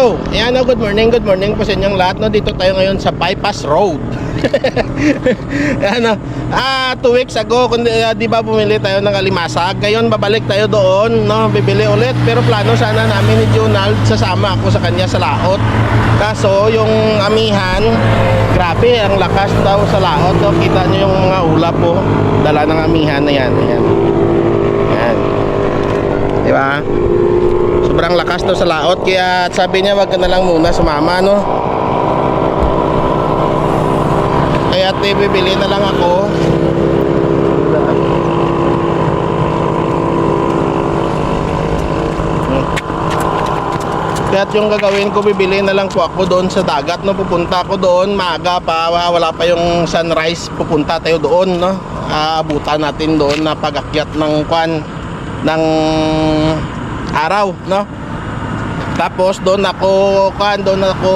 Hello! Ayan good morning, good morning po sa inyong lahat. No, dito tayo ngayon sa Bypass Road. Ayan. Ah, two weeks ago, kundi, ah, di ba bumili tayo ng alimasag? Ngayon, babalik tayo doon, no? Bibili ulit. Pero plano sana namin ni Jonald, sasama ako sa kanya sa laot. Kaso, yung amihan, grabe, ang lakas daw sa laot. No? Kita nyo yung mga ulap po. Dala ng amihan na yan. Ayan. Ayan. Di ba? Sobrang lakas to sa laot kaya sabi niya wag ka na lang muna sumama no. Kaya te bibili na lang ako. Kaya yung gagawin ko, bibili na lang po ako doon sa dagat, no? Pupunta ako doon, maaga pa, wala pa yung sunrise, pupunta tayo doon, no? Aabutan natin doon na pagakyat ng kwan, ng araw, no? Tapos doon ako, kwan, doon ako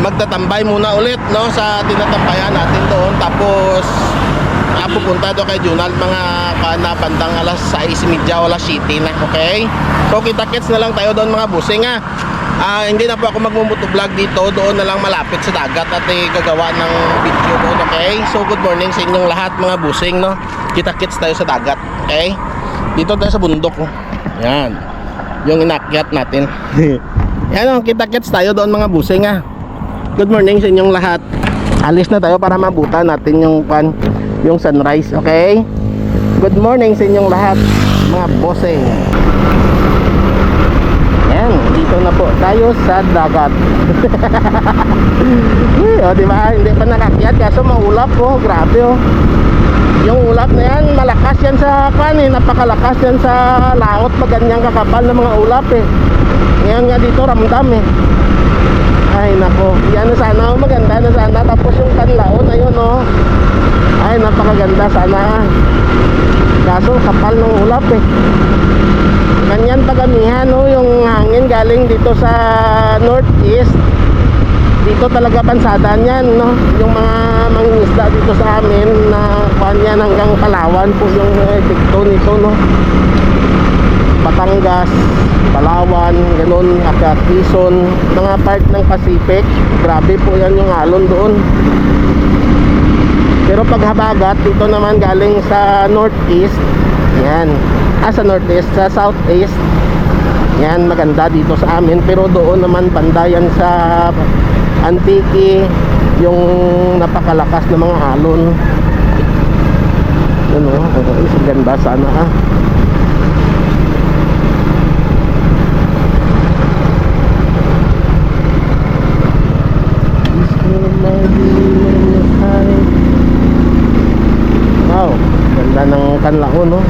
magtatambay muna ulit, no? Sa tinatambayan natin doon. Tapos, ah, pupunta doon kay Junald mga kana bandang alas 6.30 o alas 7 na, okay? So, kita-kits na lang tayo doon mga busing, ha? Ah, hindi na po ako magmumuto-vlog dito, doon na lang malapit sa dagat at eh, gagawa ng video doon, okay? So, good morning sa inyong lahat mga busing, no? Kita-kits tayo sa dagat, okay? Dito tayo sa bundok, oh. Yan. Yung inakyat natin. Yan, oh, kita-kits tayo doon mga busing, ha? Good morning sa inyong lahat. Alis na tayo para mabutan natin yung pan, yung sunrise, okay? Good morning sa inyong lahat, mga bossing. Yan, dito na po tayo sa dagat. o, di ba? Hindi pa nakakyat kaso maulap po. Grabe oh. Yung ulap na yan, malakas yan sa kan eh. Napakalakas yan sa laot. Maganyang kakapal ng mga ulap eh. Ngayon nga dito ramdam eh. Ay nako, yan na sana, oh, maganda na sana Tapos yung kanlaon, ayun oh Ay napakaganda sana Kaso kapal ng ulap eh Ganyan pagamihan oh, yung hangin galing dito sa northeast Dito talaga pansadan yan no Yung mga mangingisda dito sa amin na kuhan yan hanggang Palawan po yung epekto nito no Batangas, Palawan, ganun, Apia Quezon, mga part ng Pacific. Grabe po yan yung alon doon. Pero pag habagat, dito naman galing sa northeast. Yan. Ah, sa northeast, sa southeast. Yan, maganda dito sa amin. Pero doon naman banda yan sa Antique, yung napakalakas na mga alon. Ano, ang ganda sana ah. Wow, ganda ng kanlaon no.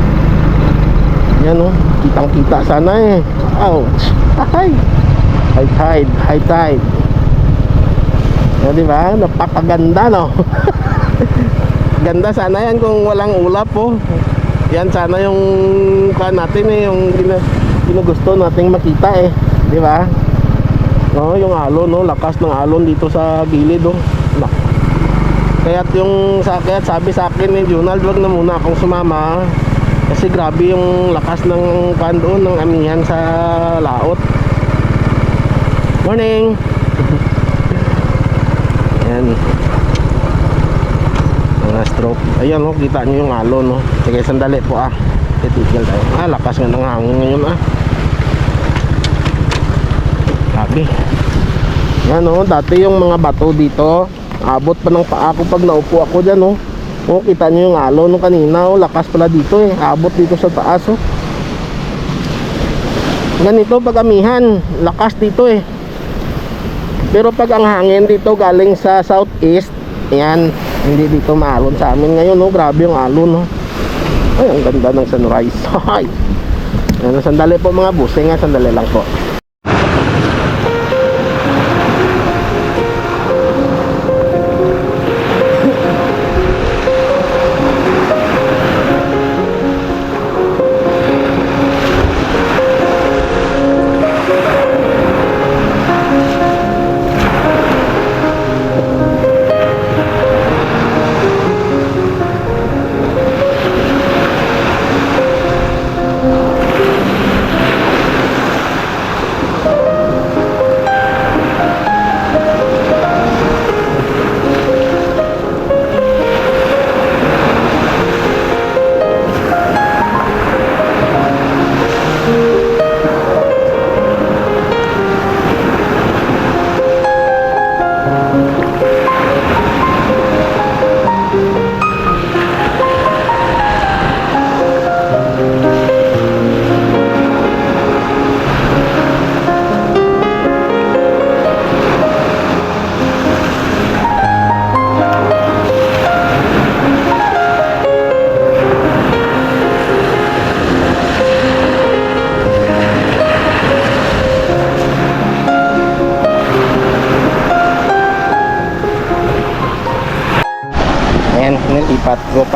Yan no, kitang kita sana eh. Wow. Hi. High tide, high tide. O, di ba? Napakaganda no. Ganda sana yan kung walang ulap po. Yan sana yung kan natin eh, yung ginugusto nating makita eh, di ba? No, yung alon no, lakas ng alon dito sa gilid oh. Nak. Kaya yung sakit, sabi sa akin ni Junald, wag na muna akong sumama. Kasi grabe yung lakas ng kan doon ng amihan sa laot. Morning. Ayan. Mga stroke. Ayan oh, kita nyo yung alon no. Sige, sandali po ah. Titigil tayo. Ah, lakas nga ng hangin ngayon ah. Grabe. Yan oh, dati yung mga bato dito, abot pa ng paa ko pag naupo ako dyan oh. Oh, kita nyo yung alo nung kanina oh, lakas pala dito eh. Abot dito sa taas oh. Ganito pag amihan, lakas dito eh. Pero pag ang hangin dito galing sa southeast, yan, hindi dito maalon sa amin ngayon oh. Grabe yung alon oh. Ay, ang ganda ng sunrise. Ay. Yan, sandali po mga busing nga, sandali lang po.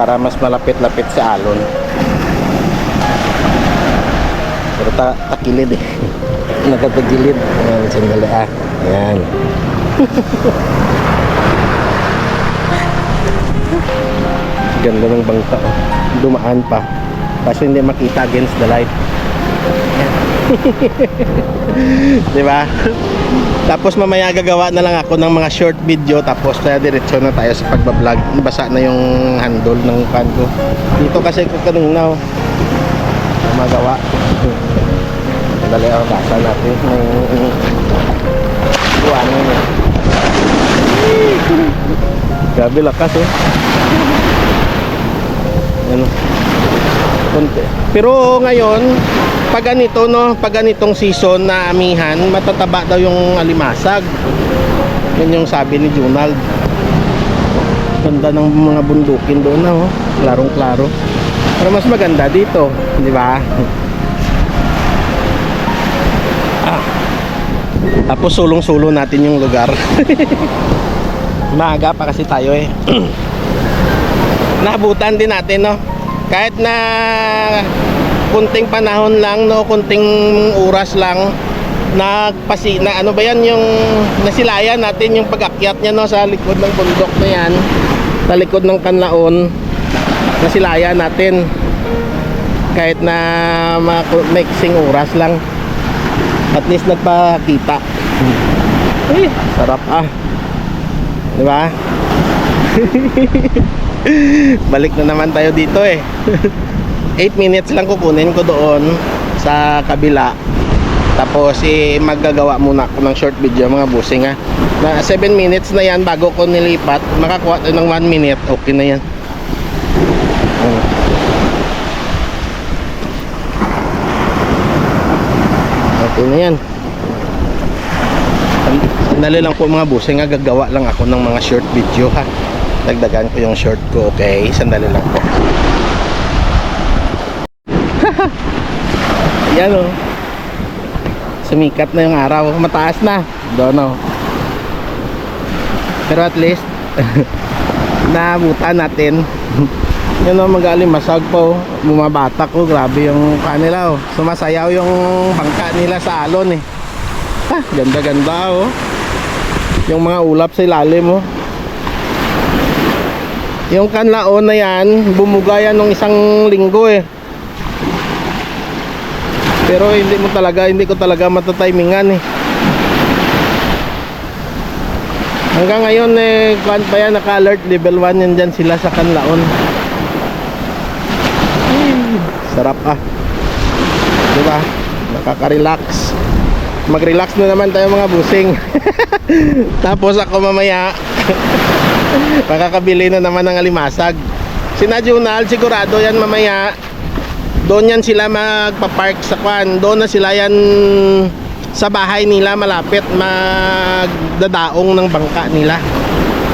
Para mas malapit-lapit sa alon. Pero ta takilid eh. Nakatagilid. Ayan, sandali ah. Ayan. Ganda ng bangka. oh. Dumaan pa. Kaso hindi makita against the light. Ayan. Tapos mamaya gagawa na lang ako ng mga short video tapos kaya diretso na tayo sa pagbablog. Basa na yung handle ng fan ko. Dito kasi ko kanina oh. magawa. Dali ako basa natin ng buwanan niya. Grabe lakas oh. Ano? Pero ngayon, pag ganito no, pag ganitong season na amihan, matataba daw yung alimasag. Yan yung sabi ni Junald. Ganda ng mga bundukin doon na oh. Klarong klaro. Pero mas maganda dito, di ba? Ah. Tapos sulong-sulo natin yung lugar. Maaga pa kasi tayo eh. Naabutan din natin no. Kahit na kunting panahon lang no, kunting oras lang. Nagpasi na ano ba yan? Yung nasilayan natin yung pag-akyat niya no? Sa likod ng bundok na yan. Sa likod ng kanlaon. Nasilayan natin. Kahit na mga mixing oras lang. At least nagpakita. Eh, sarap ah. Di ba? Balik na naman tayo dito eh 8 minutes lang kukunin ko doon sa kabila. Tapos eh, maggagawa muna ako ng short video mga busing ha. Na 7 minutes na yan bago ko nilipat. Makakuha tayo ng 1 minute. Okay na yan. Oh. okay na yan. Sandali lang po mga busing ha. Gagawa lang ako ng mga short video ha. Dagdagan ko yung short ko okay? Sandali lang po yan o sumikat na yung araw. Mataas na. Doon o pero at least naabutan natin. Yun o magaling. Masag po. Bumabatak ko grabe yung kanila o sumasayaw yung bangka nila sa alon eh. Ha ganda ganda o yung mga ulap sa ilalim oh. Yung kanlaon na yan, bumuga yan nung isang linggo eh. Pero hindi mo talaga, hindi ko talaga matatimingan eh. Hanggang ngayon eh, kuan pa yan, naka-alert level 1 yan dyan sila sa kanlaon. Hmm, sarap ah. Diba? Nakaka-relax. Mag-relax na naman tayo mga busing. Tapos ako mamaya makakabili na naman ng alimasag. Sina Junal, sigurado yan mamaya. Doon yan sila magpa-park sa kwan. Doon na sila yan sa bahay nila malapit magdadaong ng bangka nila.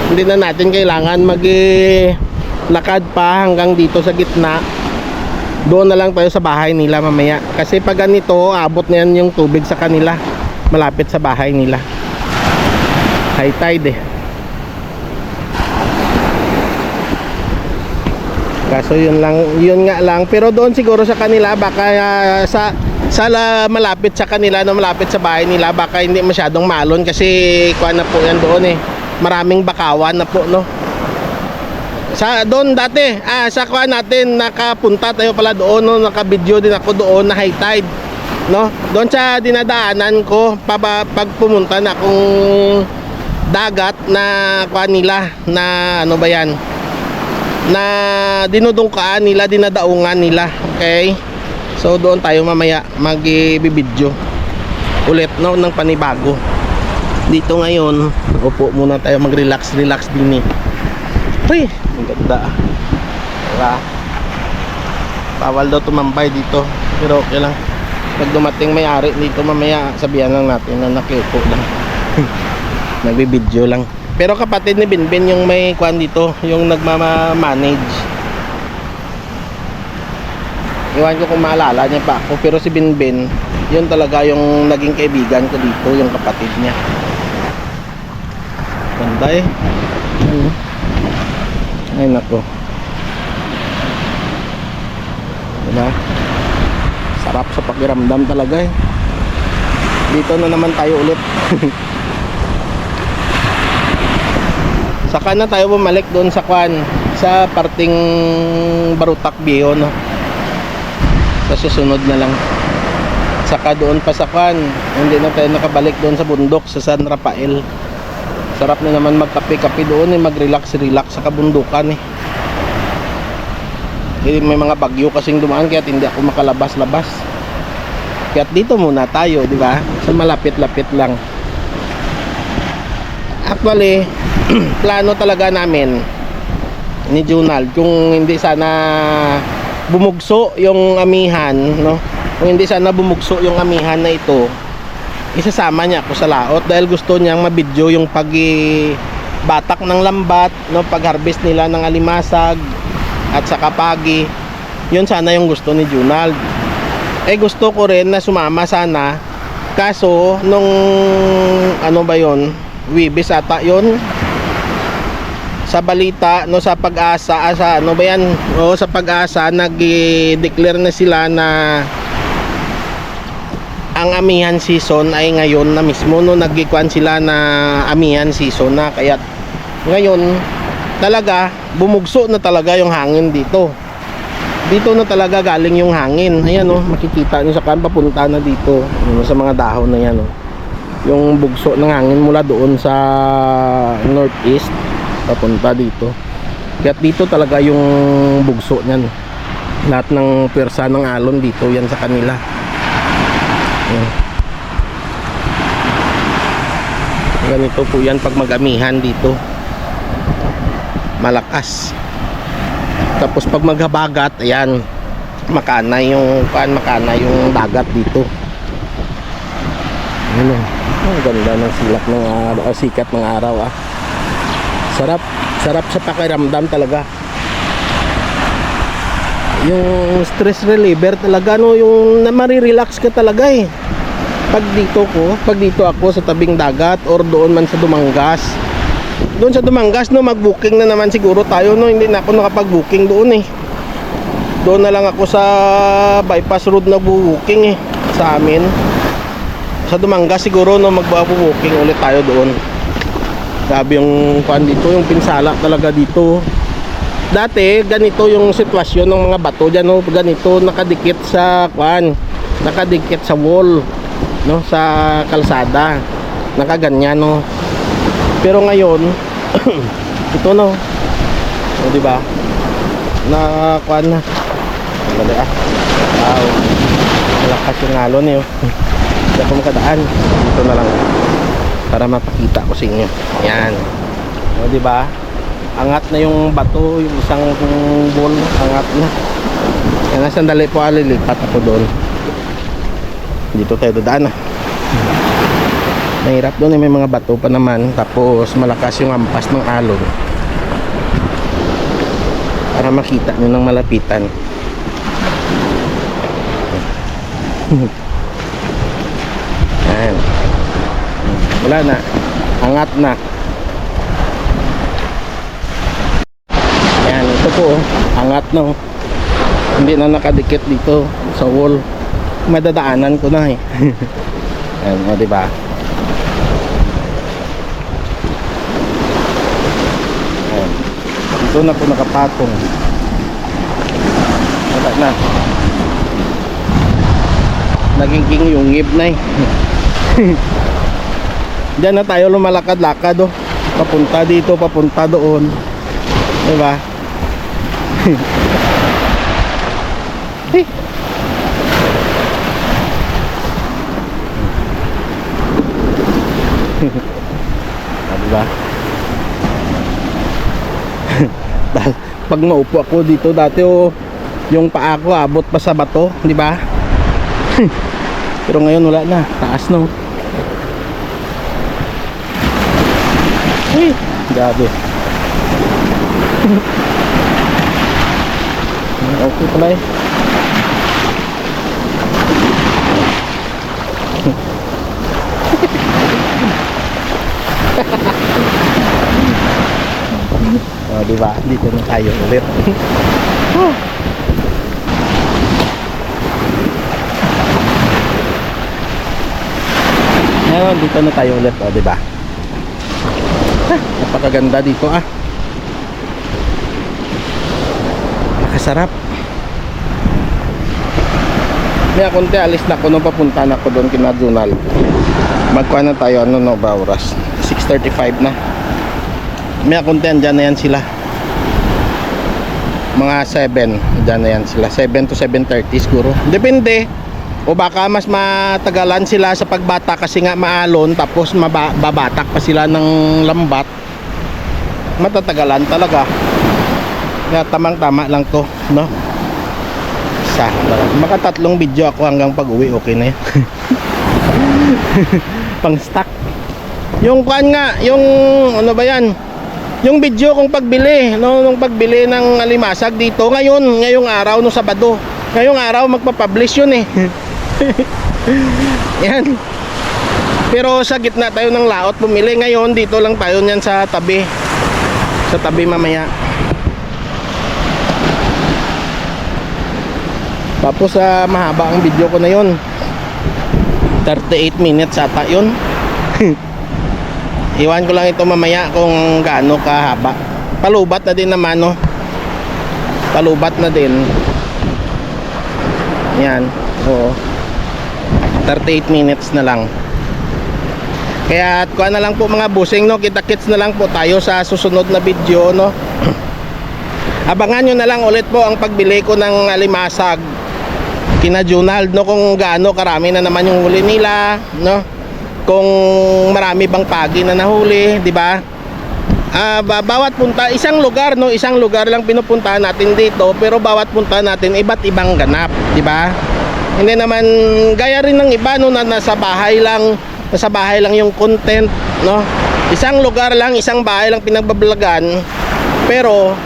Hindi na natin kailangan mag lakad pa hanggang dito sa gitna. Doon na lang tayo sa bahay nila mamaya. Kasi pag ganito, abot na yan yung tubig sa kanila. Malapit sa bahay nila. High tide eh. Kaso yun lang, yun nga lang. Pero doon siguro sa kanila baka ah, sa sa la- malapit sa kanila no malapit sa bahay nila baka hindi masyadong malon kasi kuan na po yan doon eh. Maraming bakawan na po no. Sa doon dati, ah sa kuan natin nakapunta tayo pala doon no, naka-video din ako doon na high tide. No? Doon sa dinadaanan ko paba, pag pumunta na akong dagat na kuan nila na ano ba yan? Na dinudungkaan nila, dinadaungan nila. Okay? So doon tayo mamaya mag-video ulit no ng panibago. Dito ngayon, upo muna tayo mag-relax, relax din eh. Uy, ang ganda. Diba? Bawal daw tumambay dito. Pero okay lang. Pag dumating may-ari dito mamaya, sabihan lang natin na nakiupo lang. Nagbibideo lang. Pero kapatid ni Binbin yung may kwan dito, yung nagmama-manage. Iwan ko kung maalala niya pa ako, pero si Binbin, yun talaga yung naging kaibigan ko dito, yung kapatid niya. Ganda eh. Ay nako. Diba? Sarap sa pakiramdam talaga eh. Dito na naman tayo ulit. Saka na tayo bumalik doon sa kwan sa parting Barutak Viejo no. Sa susunod na lang. Saka doon pa sa kwan, hindi na tayo nakabalik doon sa bundok sa San Rafael. Sarap na naman magkape-kape doon eh, mag-relax-relax sa kabundukan eh. Eh, may mga bagyo kasing dumaan kaya hindi ako makalabas-labas. Kaya dito muna tayo, di ba? Sa malapit-lapit lang. Actually, plano talaga namin ni Junald kung hindi sana bumugso yung amihan, no? Kung hindi sana bumugso yung amihan na ito, isasama niya ako sa laot dahil gusto niyang mabidyo yung pag batak ng lambat, no, pag-harvest nila ng alimasag at saka pagi. Yun sana yung gusto ni Junald. Eh gusto ko rin na sumama sana. Kaso nung ano ba yon? Wibis ata yon sa balita no sa pag-asa ah, sa ano ba yan? O sa pag-asa nag-declare na sila na ang amihan season ay ngayon na mismo no nagkikuan sila na amihan season na. Kaya ngayon talaga bumugso na talaga yung hangin dito. Dito na talaga galing yung hangin. Ayan oh makikita niyo sa kan papunta na dito ano, sa mga dahon na yan oh yung bugso ng hangin mula doon sa northeast papunta dito. Kaya dito talaga yung bugso niyan. Lahat ng pwersa ng alon dito yan sa kanila. Ayan. ganito po yan pag magamihan dito. Malakas. Tapos pag maghabagat ayan makana yung kan makana yung dagat dito. Ano ang ganda ng silak ng araw, ah, sikat ng araw ah. Sarap sarap sa pakiramdam talaga. Yung stress reliever talaga no yung marirelax ka talaga eh. Pag dito ko pag dito ako sa tabing dagat or doon man sa Dumangas. Doon sa Dumangas no mag-booking na naman siguro tayo no hindi na ako nakapag-booking doon eh. Doon na lang ako sa bypass road na booking eh sa amin sa Dumangas siguro no magbabu-booking ulit tayo doon. Grabe yung kuan dito yung pinsala talaga dito. Dati ganito yung sitwasyon ng mga bato dyan no. Ganito nakadikit sa kuan nakadikit sa wall no sa kalsada. Nakaganyan no. Pero ngayon ito no. O di ba? Na kuan na. Ah. Malakas yung alon eh oh. ako makadaan. Dito na lang. Para mapakita ko sa inyo. Yan o ba? Angat na yung bato yung isang ball. Angat na. Yan sandali po alilipat ako doon. Dito tayo dadaan ah. Mahirap doon eh, may mga bato pa naman. Tapos malakas yung ampas ng alon. Para makita nyo ng malapitan yan wala na. Angat na. Yan ito po oh. angat na oh. hindi na nakadikit dito sa wall. Madadaanan ko na eh. Yan o diba? Yan. dito na po nakapatong. Wala na. Naging yung ngib na eh Diyan na tayo lumalakad-lakad oh. Papunta dito, papunta doon. 'Di ba? hey. ah, diba? Pag naupo ako dito dati oh, yung paa ko abot pa sa bato, di ba? Pero ngayon wala na, taas no. Uy, grabe. okay pala eh. O, di ba? Dito na tayo ulit. Huh. Ngayon, dito na tayo ulit, o, di ba? Ah, napakaganda dito, ah. Napakasarap. May konti alis na ako nung papunta na ako doon kina Junal. Magkuha na tayo, ano no ba oras? 6.35 na. May konti andyan na yan sila. Mga 7, andyan na yan sila. 7 to 7.30 siguro. Depende. O baka mas matagalan sila sa pagbata kasi nga maalon tapos maba- babatak pa sila ng lambat. Matatagalan talaga. Kaya tamang-tama lang to, no? Isa. Maka tatlong video ako hanggang pag-uwi, okay na yan. Pang stock. Yung kuan nga, yung ano ba yan? Yung video kong pagbili, no, nung pagbili ng alimasag dito ngayon, ngayong araw no Sabado. Ngayong araw magpa-publish yun eh. yan. Pero sa gitna tayo ng laot bumili ngayon dito lang tayo niyan sa tabi. Sa tabi mamaya. Tapos sa mahaba ang video ko na yon 38 minutes ata yun. Iwan ko lang ito mamaya kung gaano kahaba. Palubat na din naman no? Palubat na din. Yan. Oo 38 minutes na lang. Kaya kuha na lang po mga busing no? Kita-kits na lang po tayo sa susunod na video no? Abangan nyo na lang ulit po ang pagbili ko ng alimasag. Kina Junald no? Kung gaano karami na naman yung huli nila no? Kung marami bang pagi na nahuli di ba? Ah, ba- bawat punta isang lugar no? Isang lugar lang pinupuntahan natin dito pero bawat punta natin iba't ibang ganap di ba hindi naman gaya rin ng iba no na nasa bahay lang nasa bahay lang yung content no isang lugar lang isang bahay lang pinagbablagan pero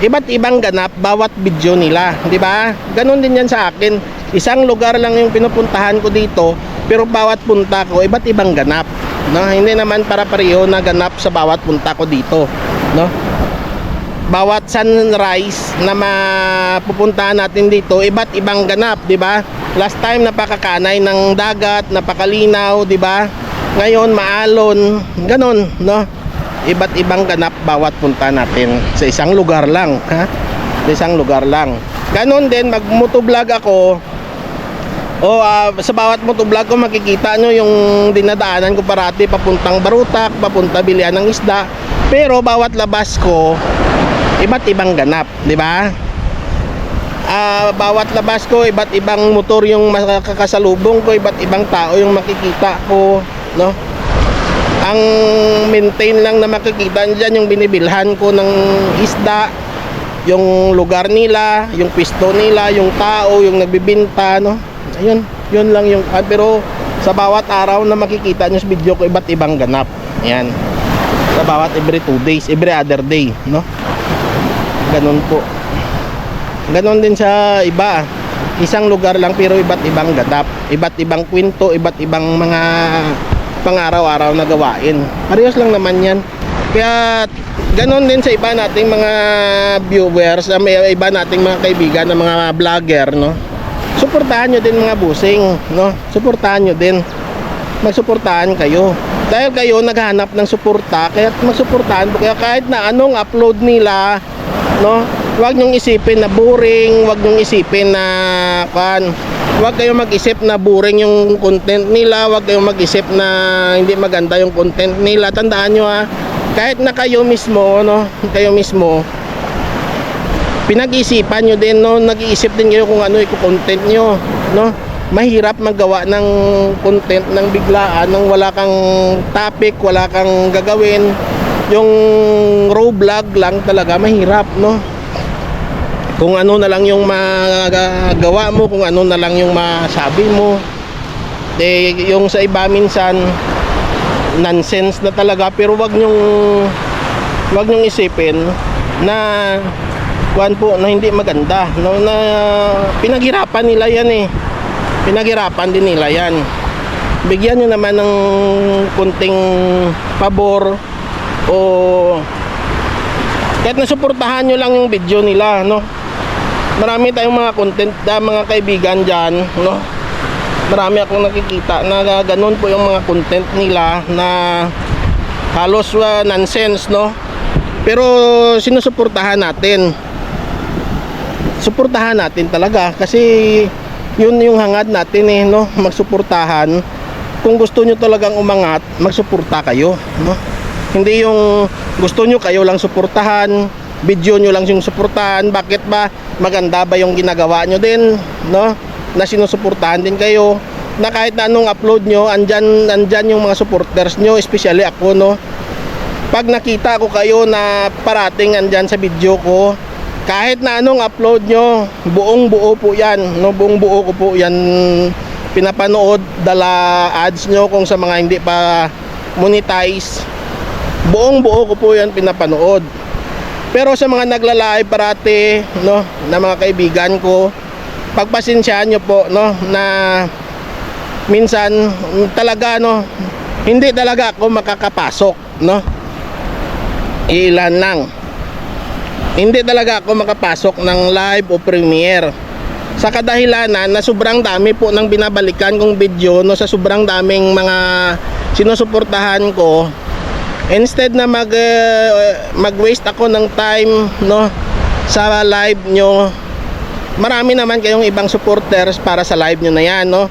iba't ibang ganap bawat video nila, di ba? Ganon din yan sa akin. Isang lugar lang yung pinupuntahan ko dito, pero bawat punta ko iba't ibang ganap, no? Hindi naman para pareho na ganap sa bawat punta ko dito, no? Bawat sunrise na mapupuntahan natin dito, iba't ibang ganap, di ba? Last time napakakanay ng dagat, napakalinaw, di ba? Ngayon maalon, ganon, no? iba't ibang ganap bawat punta natin sa isang lugar lang ha? Sa isang lugar lang. Ganon din mag motovlog ako. O ah, sa bawat motovlog ko makikita nyo yung dinadaanan ko parati papuntang Barutak papunta Bilian ng Isda. Pero bawat labas ko iba't ibang ganap di ba Ah, bawat labas ko iba't ibang motor yung makakasalubong ko iba't ibang tao yung makikita ko no? Ang maintain lang na makikita dyan yung binibilhan ko ng isda yung lugar nila yung pisto nila yung tao yung nagbibinta no? Ayun yun lang yung ah, pero sa bawat araw na makikita nyo sa video ko iba't ibang ganap. Yan sa bawat every 2 days every other day no? Ganun po ganon din sa iba isang lugar lang pero iba't ibang ganap iba't ibang kwento iba't ibang mga pang-araw-araw na gawain. Parehas lang naman yan. Kaya ganon din sa iba nating mga viewers, sa may iba nating mga kaibigan na mga vlogger, no? Suportahan nyo din mga busing, no? Suportahan nyo din. Magsuportahan kayo. Dahil kayo naghahanap ng suporta, kaya magsuportahan po kayo kahit na anong upload nila, no? Huwag nyong isipin na boring, huwag nyong isipin na kan Huwag kayong mag-isip na boring yung content nila, huwag kayong mag-isip na hindi maganda yung content nila. Tandaan nyo ha, kahit na kayo mismo, no, kayo mismo, pinag-isipan nyo din, no, nag-iisip din kayo kung ano yung content nyo, no. Mahirap magawa ng content ng biglaan, nang wala kang topic, wala kang gagawin. Yung raw vlog lang talaga, mahirap, no kung ano na lang yung magagawa mo, kung ano na lang yung masabi mo. Eh, yung sa iba minsan nonsense na talaga pero wag nyong wag nyong isipin na kuan po na hindi maganda no na pinaghirapan nila yan eh pinaghirapan din nila yan bigyan nyo naman ng kunting pabor o Kahit nasuportahan nyo lang yung video nila, no? Marami tayong mga content na mga kaibigan dyan, no? Marami akong nakikita na ganun po yung mga content nila na halos uh, nonsense, no? Pero sinusuportahan natin. Suportahan natin talaga kasi yun yung hangad natin eh, no? Magsuportahan. Kung gusto nyo talagang umangat, magsuporta kayo, no? Hindi yung gusto nyo kayo lang suportahan, video nyo lang yung suportahan, bakit ba maganda ba yung ginagawa nyo din, no? Na sinusuportahan din kayo, na kahit na anong upload nyo, andyan, andyan yung mga supporters nyo, especially ako, no? Pag nakita ko kayo na parating andyan sa video ko, kahit na anong upload nyo, buong buo po yan, no? Buong buo ko po yan pinapanood, dala ads nyo kung sa mga hindi pa monetize. Buong buo ko po yan pinapanood. Pero sa mga nagla-live parati, no, na mga kaibigan ko, pagpasensyaan nyo po, no, na minsan talaga, no, hindi talaga ako makakapasok, no. Ilan lang. Hindi talaga ako makapasok ng live o premiere. Sa kadahilanan na sobrang dami po ng binabalikan kong video, no, sa sobrang daming mga sinusuportahan ko, instead na mag uh, mag-waste ako ng time no sa live nyo marami naman kayong ibang supporters para sa live nyo na yan no.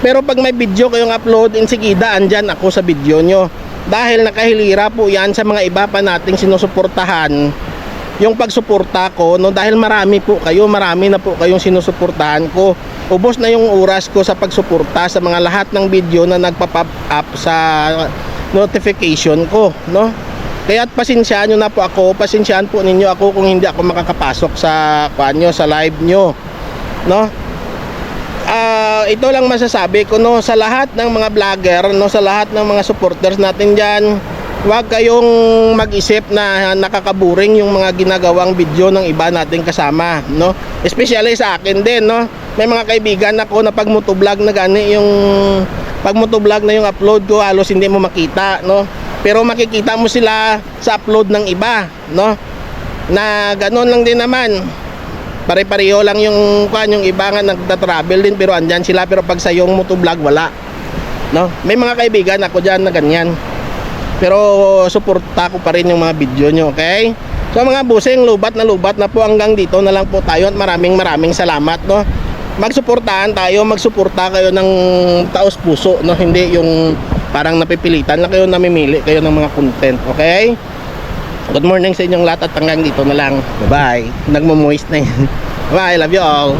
Pero pag may video kayong upload insigida andyan ako sa video nyo. Dahil nakahilira po yan sa mga iba pa nating sinusuportahan yung pagsuporta ko no dahil marami po kayo marami na po kayong sinusuportahan ko. Ubos na yung oras ko sa pagsuporta sa mga lahat ng video na nagpa-pop up sa notification ko, no? Kaya pasensyaan nyo na po ako, pasensyaan po ninyo ako kung hindi ako makakapasok sa kuan nyo, sa live nyo, no? Ah, ito lang masasabi ko no sa lahat ng mga vlogger, no sa lahat ng mga supporters natin diyan, huwag kayong mag-isip na nakakaburing yung mga ginagawang video ng iba nating kasama, no? Especially sa akin din, no? May mga kaibigan ako na pag motovlog na gani yung pag motovlog na yung upload ko halos hindi mo makita no? Pero makikita mo sila sa upload ng iba no? Na ganoon lang din naman. Pare-pareho lang yung kan yung iba nga nagta-travel din pero andyan sila. Pero pag sa yung motovlog wala no? May mga kaibigan ako diyan na ganyan. Pero suporta ko pa rin yung mga video nyo okay? So mga busing lubat na lubat na po hanggang dito na lang po tayo at maraming maraming salamat no magsuportahan tayo, magsuporta kayo ng taos puso, no? Hindi yung parang napipilitan na kayo namimili kayo ng mga content, okay? Good morning sa inyong lahat at hanggang dito na lang. Bye-bye. Nagmo-moist na yun. Bye, love you all.